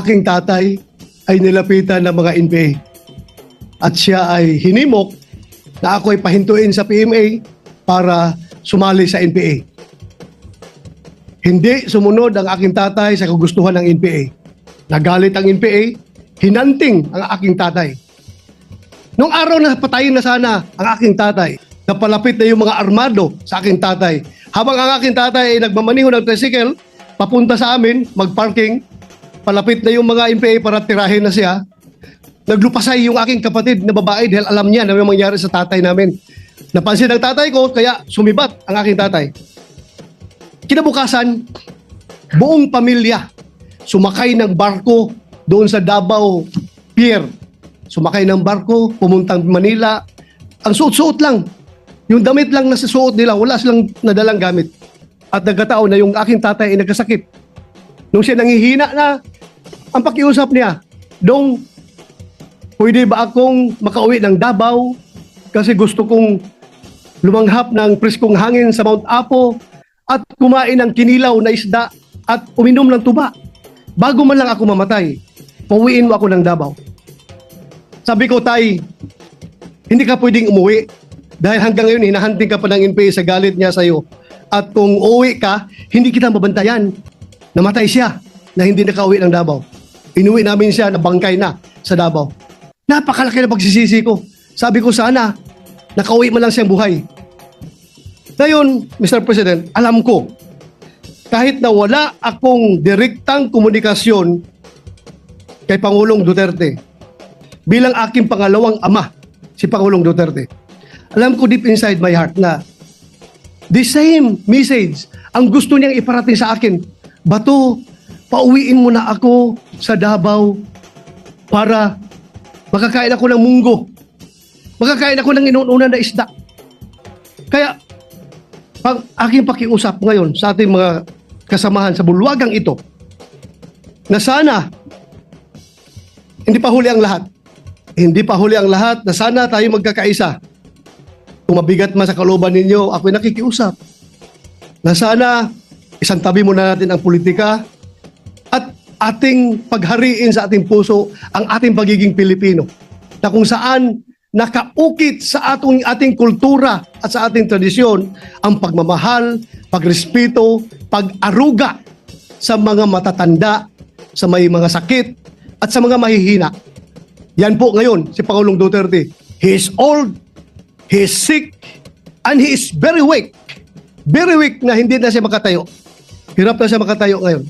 aking tatay ay nilapitan ng mga NPA. At siya ay hinimok na ako ay pahintuin sa PMA para sumali sa NPA. Hindi sumunod ang aking tatay sa kagustuhan ng NPA. Nagalit ang NPA, hinanting ang aking tatay. Nung araw na patayin na sana ang aking tatay, napalapit na yung mga armado sa aking tatay. Habang ang aking tatay ay nagmamaniho ng tricycle, papunta sa amin, magparking, palapit na yung mga NPA para tirahin na siya, naglupasay yung aking kapatid na babae dahil alam niya na may mangyari sa tatay namin. Napansin ng tatay ko, kaya sumibat ang aking tatay. Kinabukasan, buong pamilya sumakay ng barko doon sa Davao Pier. Sumakay ng barko, pumuntang Manila. Ang suot-suot lang. Yung damit lang na suot nila, wala silang nadalang gamit. At nagkataon na yung aking tatay ay nagkasakit. Nung siya nangihina na, ang pakiusap niya, Dong, pwede ba akong makauwi ng Davao? Kasi gusto kong lumanghap ng preskong hangin sa Mount Apo at kumain ng kinilaw na isda at uminom ng tuba. Bago man lang ako mamatay, pauwiin mo ako ng Davao. Sabi ko, Tay, hindi ka pwedeng umuwi dahil hanggang ngayon hinahanting ka pa ng NPA sa galit niya sa'yo. At kung uuwi ka, hindi kita mabantayan. Namatay siya na hindi nakauwi ng Davao. Inuwi namin siya na bangkay na sa Davao. Napakalaki na pagsisisi ko. Sabi ko sana, nakauwi man lang siyang buhay. Ngayon, Mr. President, alam ko, kahit na wala akong direktang komunikasyon kay Pangulong Duterte, bilang aking pangalawang ama, si Pangulong Duterte, alam ko deep inside my heart na the same message ang gusto niyang iparating sa akin. Bato, pauwiin mo na ako sa Davao para makakain ako ng munggo. Makakain ako ng inuuna na isda. Kaya, ang aking pakiusap ngayon sa ating mga kasamahan sa bulwagang ito, na sana, hindi pa huli ang lahat. Hindi pa huli ang lahat na sana tayo magkakaisa. Kung mabigat man sa kalooban ninyo, ako'y nakikiusap. Na sana, isang tabi muna natin ang politika ating paghariin sa ating puso ang ating pagiging Pilipino. Na kung saan nakaukit sa atong ating kultura at sa ating tradisyon ang pagmamahal, pagrespeto, pag-aruga sa mga matatanda, sa may mga sakit, at sa mga mahihina. Yan po ngayon si Pangulong Duterte. He is old, he is sick, and he is very weak. Very weak na hindi na siya makatayo. Hirap na siya makatayo ngayon.